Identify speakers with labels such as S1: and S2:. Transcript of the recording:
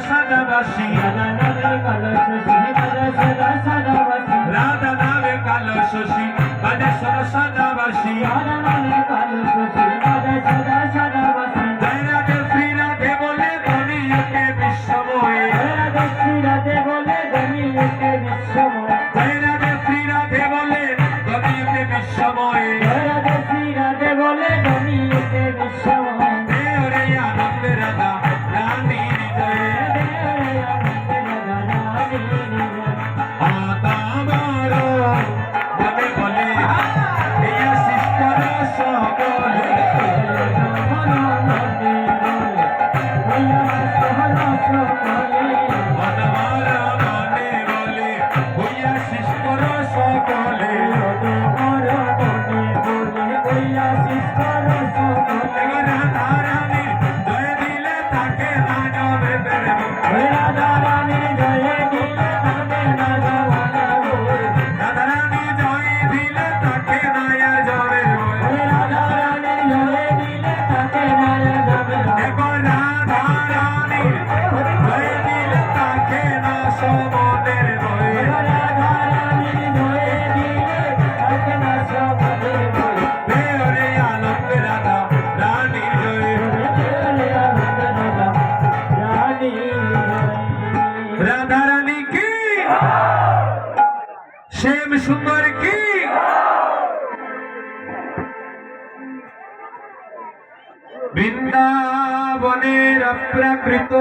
S1: সদবাসী রাধা নামে কালো শশী বাজে সরসদাবাসী রাধা শ্যাম সুন্দর কি? বৃন্দাবনের অপ্রাকৃত